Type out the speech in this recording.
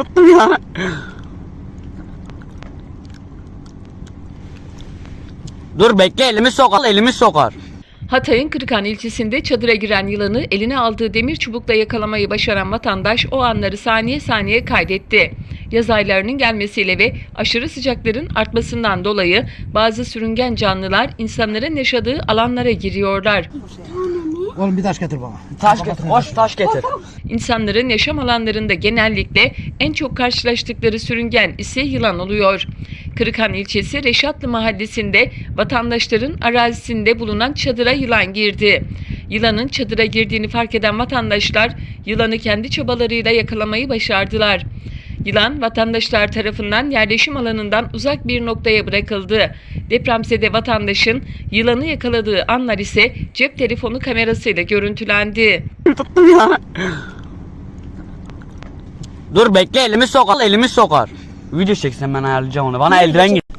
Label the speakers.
Speaker 1: Tuttum ya. Dur bekle elimi sokar. Elimi sokar.
Speaker 2: Hatay'ın Kırıkhan ilçesinde çadıra giren yılanı eline aldığı demir çubukla yakalamayı başaran vatandaş o anları saniye saniye kaydetti. Yaz aylarının gelmesiyle ve aşırı sıcakların artmasından dolayı bazı sürüngen canlılar insanların yaşadığı alanlara giriyorlar.
Speaker 3: Oğlum bir taş getir bana.
Speaker 1: Taş getir. Koş taş getir.
Speaker 2: İnsanların yaşam alanlarında genellikle en çok karşılaştıkları sürüngen ise yılan oluyor. Kırıkhan ilçesi Reşatlı mahallesinde vatandaşların arazisinde bulunan çadıra yılan girdi. Yılanın çadıra girdiğini fark eden vatandaşlar yılanı kendi çabalarıyla yakalamayı başardılar. Yılan vatandaşlar tarafından yerleşim alanından uzak bir noktaya bırakıldı. Depremzede vatandaşın yılanı yakaladığı anlar ise cep telefonu kamerasıyla görüntülendi.
Speaker 1: Tuttum ya. Dur bekle elimi sokar. Elimi sokar. Video çeksen ben ayarlayacağım onu. Bana eldiven git.